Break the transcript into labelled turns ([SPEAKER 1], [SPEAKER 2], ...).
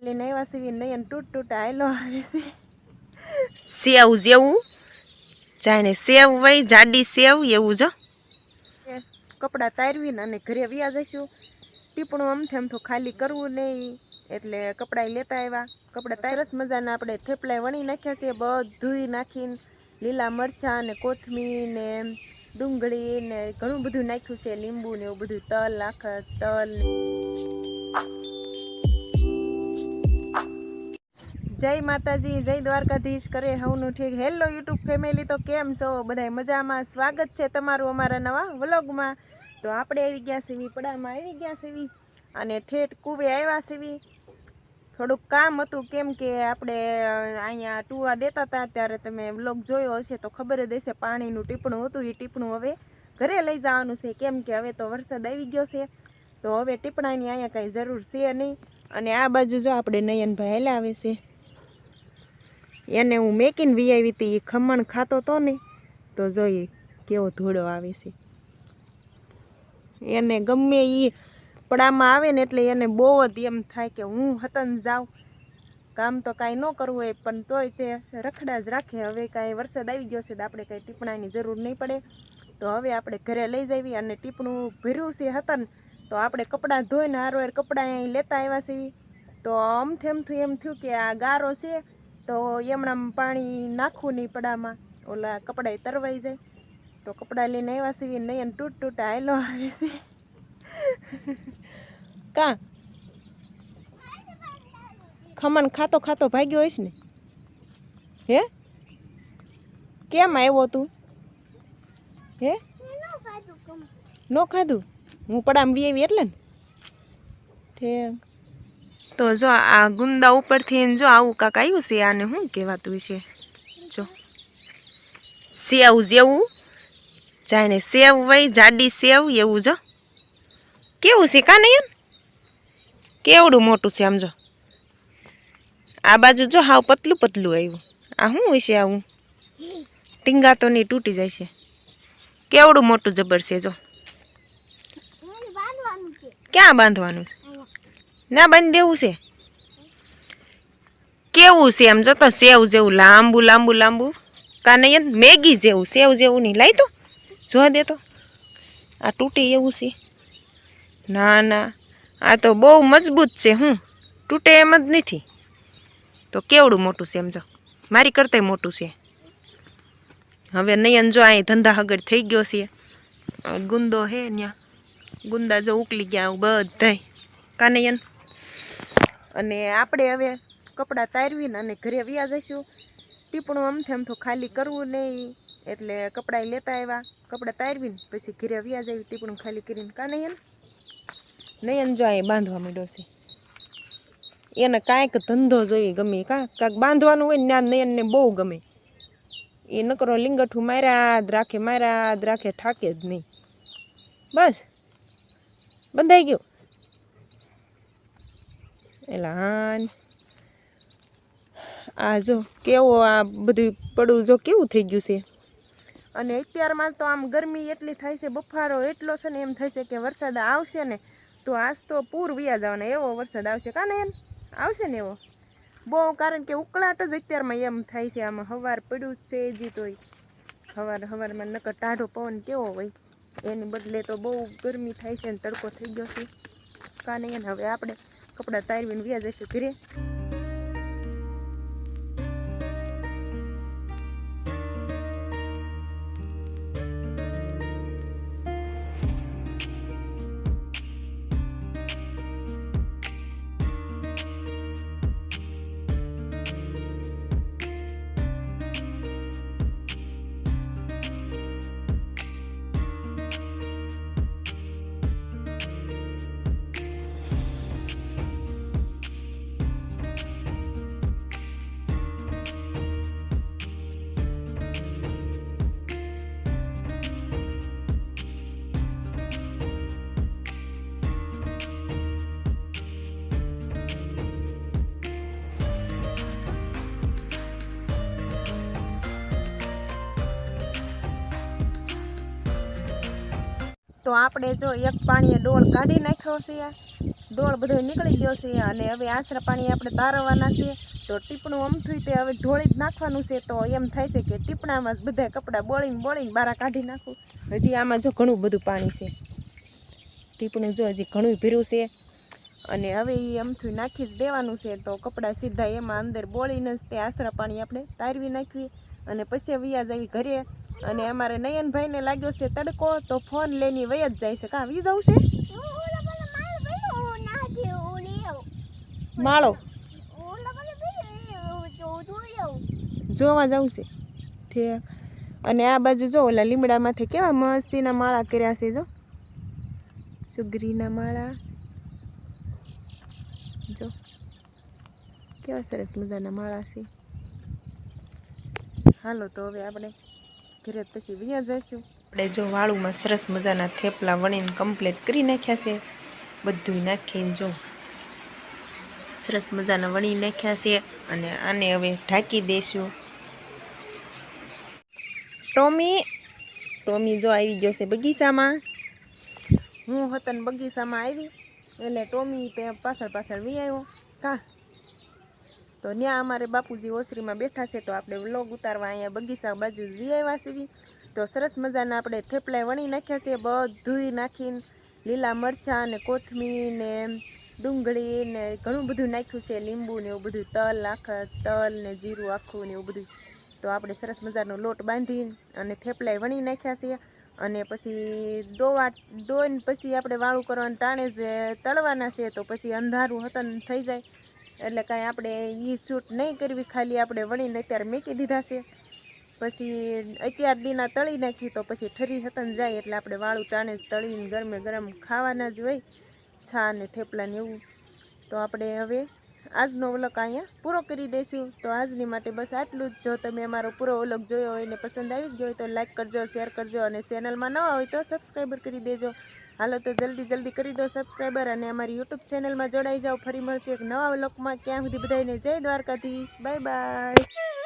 [SPEAKER 1] લઈને આવ્યા સીવી નહીં તૂટ તૂટ આયલો આવે છે
[SPEAKER 2] સેવ જેવું જાણે સેવ હોય જાડી સેવ એવું જો
[SPEAKER 1] કપડાં તારવીને અને ઘરે વ્યા જઈશું ટીપણું આમ તો ખાલી કરવું નહીં એટલે કપડાં લેતા આવ્યા કપડાં સરસ મજાના આપણે થેપલા વણી નાખ્યા છે બધુંય નાખીને લીલા મરચાં ને કોથમીર ને ડુંગળી ને ઘણું બધું નાખ્યું છે લીંબુ ને એવું બધું તલ નાખ તલ જય માતાજી, જય દ્વારકાધીશ, કરે હવનું ઠીક. હેલો યુટ્યુબ ફેમિલી તો કેમ છો? બધાય મજામાં? સ્વાગત છે તમારું અમારા નવા વ્લોગમાં. તો આપણે આવી ગયા સીવી પડામાં આવી ગયા સીવી અને ઠેઠ કુવે આવ્યા સીવી થોડુંક કામ હતું, કેમ કે આપણે અહીંયા ટુવા દેતા હતા, ત્યારે તમે વ્લોગ જોયો હશે તો ખબર જ હશે, પાણીનું ટીપણું હતું એ ટીપણું હવે ઘરે લઈ જવાનું છે. કેમ કે હવે તો વરસાદ આવી ગયો છે, તો હવે ટીપણાની અહીંયા કાંઈ જરૂર છે નહીં. અને આ બાજુ જો આપણે નયનભાઈ હેલા આવે છે. એને હું મેકીને વી આવી હતી એ ખમણ ખાતો તો ને, તો જોઈએ કેવો ધૂળો આવે છે. એને ગમે એ પડામાં આવે ને એટલે એને બહુ જ એમ થાય કે હું હતન જાઉં. કામ તો કાંઈ ન કરવું હોય, પણ તોય તે રખડા જ રાખે. હવે કાંઈ વરસાદ આવી ગયો છે તો આપણે કાંઈ ટીપણાની જરૂર નહીં પડે. તો હવે આપણે ઘરે લઈ જઈએ અને ટીપણું ભર્યું છે હતન, તો આપણે કપડાં ધોઈને હારો કપડાં અહીં લેતા આવ્યા છીએ. તો આમથી એમથી એમ થયું કે આ ગારો છે તો એમણામ પાણી નાખવું નહીં પડામાં. ઓલા કપડાં તરવાઈ જાય. તો કપડાં લઈને આવ્યા છીએ નહીં તૂટ તૂટ આયલો આવે છે. કા? ખમણ ખાતો ખાતો ભાગ્યો હોઈશ ને? હે? કેમ આવ્યો તું? હે? નો ખાધું? હું પડામ વી આવી એટલે ને? ઠેક
[SPEAKER 2] તો જો આ ગુંદા ઉપરથી જો આવું કાંક આવ્યું છે, આને શું કહેવાતું છે જો. સેવ જેવું. જાણે સેવ હોય, જાડી સેવ એવું જો. કેવું છે કાને એમ? કેવડું મોટું છે આમ જો. આ બાજુ જો હાવ પતલું પતલું આવ્યું. આ શું હોય છે આવું? ટીંગા તો નહીં, તૂટી જાય છે. કેવડું મોટું જબર છે જો. ક્યાં બાંધવાનું છે? ના, બંધ દેવું છે. કેવું છે એમ જોતો સેવ જેવું, લાંબુ લાંબુ લાંબુ. કાનૈયન મેગી જેવું, સેવ જેવું નહીં. લાવી તો જોવા દે તો. આ તૂટે એવું છે. ના ના. આ તો બહુ મજબૂત છે, હું. તૂટે એમ જ નથી. તો કેવડું મોટું છે એમ જો. મારી કરતાંય મોટું છે. હવે નયન જો અહીં ધંધા હગડ થઈ ગયો છે. ગુંદો હે ત્યાં ગુંદા જો ઉકલી ગયા બધાય. કાનૈયન
[SPEAKER 1] અને આપણે હવે કપડાં તારવીને અને ઘરે વ્યા જઈશું. ટીપણું આમથી આમ તો ખાલી કરવું નહીં. એટલે કપડાં લેતા આવ્યા. કપડાં તારવીને પછી ઘરે વ્યા જઈએ, ટીપણું ખાલી કરીને. કા નહીં
[SPEAKER 2] નયન જો અહીં બાંધવા માંડ્યો છે. એને કાંઈક ધંધો જોઈએ ગમે. કાં? કાંઈક બાંધવાનું હોય ને ત્યાં નયનને બહુ ગમે. એ નકરો લીંગઠું માર્યા જ રાખે માર્યા જ રાખે ઠાકે જ નહીં. બસ. બંધાઈ ગયું. એલા આ જો કેવો આ બધું પડું જો કેવું થઈ ગયું છે?
[SPEAKER 1] અને અત્યારમાં તો આમ ગરમી એટલી થાય છે, બફારો એટલો છે ને એમ થશે કે વરસાદ આવશે ને તો આજ તો પૂર વ્યા જવાના, એવો વરસાદ આવશે. કાને એમ? આવશે ને એવો? બહુ, કારણ કે ઉકળાટ જ અત્યારમાં એમ થાય છે, આમાં હવાર પડ્યું જ છે હજી તોય. હવાર, હવારમાં નકર ટાઢો પવન કેવો હોય. એની બદલે તો બહુ ગરમી થાય છે ને તડકો થઈ ગયો છે. કાને એને હવે આપણે કપડાં તારવીને વ્યાજ જઈશું ઘરે. તો આપણે જો એક પાણીએ ડોળ કાઢી નાખ્યો છે, ડોળ બધો નીકળી ગયો છે અને હવે આશરા પાણી આપણે તારવવાના છે. તો ટીપણું અમથું તે હવે ઢોળી જ નાખવાનું છે, તો એમ થાય છે કે ટીપણામાં જ બધા કપડાં બોળીને બોળીને બારા કાઢી નાખું. હજી આમાં જો ઘણું બધું પાણી છે. ટીપણું જો હજી ઘણું ભીરું છે અને હવે એ અમથું નાખી જ દેવાનું છે, તો કપડાં સીધા એમાં અંદર બોળીને જ તે આશરા પાણી આપણે તારવી નાખવી અને પછી વ્યાજ આવી ઘરે અને અમારે નયનભાઈને લાગ્યો છે તડકો, તો ફોન લઈને વય જ જાય છે. કાં, વી જવું છે? માળો. જોવા જવું છે. ઠીક. અને આ બાજુ જો, ઓલા લીમડામાંથી કેવા મસ્તીના માળા કર્યા છે જો. સુગરીના માળા. જો. કેવા સરસ મજાના માળા છે. હાલો, તો હવે આપણે ઘરે પછી વ્યા જઈશું
[SPEAKER 2] આપણે જો વાળુમાં સરસ મજાના થેપલા વણીને કમ્પ્લીટ કરી નાખ્યા છે બધું નાખીને જો સરસ મજાના વણી નાખ્યા છે અને આને હવે ઢાંકી દઈશું
[SPEAKER 1] ટોમી ટોમી જો આવી ગયો છે બગીચામાં. હું હતન બગીચામાં આવી, એટલે ટોમી પાછળ પાછળ વી આવ્યો. કા? તો ત્યાં અમારે બાપુજી ઓસરીમાં બેઠા છે, તો આપણે વ્લોગ ઉતારવા અહીંયા બગીચા બાજુ વી આવ્યા છીએ. તો સરસ મજાના આપણે થેપલા વણી નાખ્યા છે બધું નાખીને લીલા મરચાં ને કોથમીર ને ડુંગળી ને ઘણું બધું નાખ્યું છે, લીંબુ ને એવું બધું, તલ, આખા તલ ને જીરું આખું ને એવું બધું. તો આપણે સરસ મજાનો લોટ બાંધી અને થેપલાય વણી નાખ્યા છે અને પછી દોવા દોઈને પછી આપણે વાળું કરવાનું ટાણે જ તળવાના છે, તો પછી અંધારું હતન થઈ જાય. એટલે કાંઈ આપણે એ શૂટ નહીં કરવી, ખાલી આપણે વણીને અત્યારે મૂકી દીધા છે. પછી અત્યાર દીના તળી નાખી તો પછી ઠરી હતન જાય એટલે આપણે વાળું ટાણે જ તળીને ગરમે ગરમ ખાવાના જ હોય છા ને થેપલાને એવું. તો આપણે હવે આજનો વ્લોગ અહીંયા પૂરો કરી દઈશું તો આજની માટે બસ આટલું જ. જો તમે અમારો પૂરો વ્લોગ જોયો હોય ને પસંદ આવી ગયો હોય તો લાઈક કરજો, શેર કરજો અને ચેનલમાં નવા હોય તો સબસ્ક્રાઈબર કરી દેજો. હાલો તો જલ્દી જલ્દી કરી દો સબસ્ક્રાઈબર અને અમારી યુટ્યુબ ચેનલમાં જોડાઈ જાઓ. ફરી મળશું એક નવા વ્લોગમાં. ક્યાં સુધી બધાને જય દ્વારકાધીશ. Bye bye.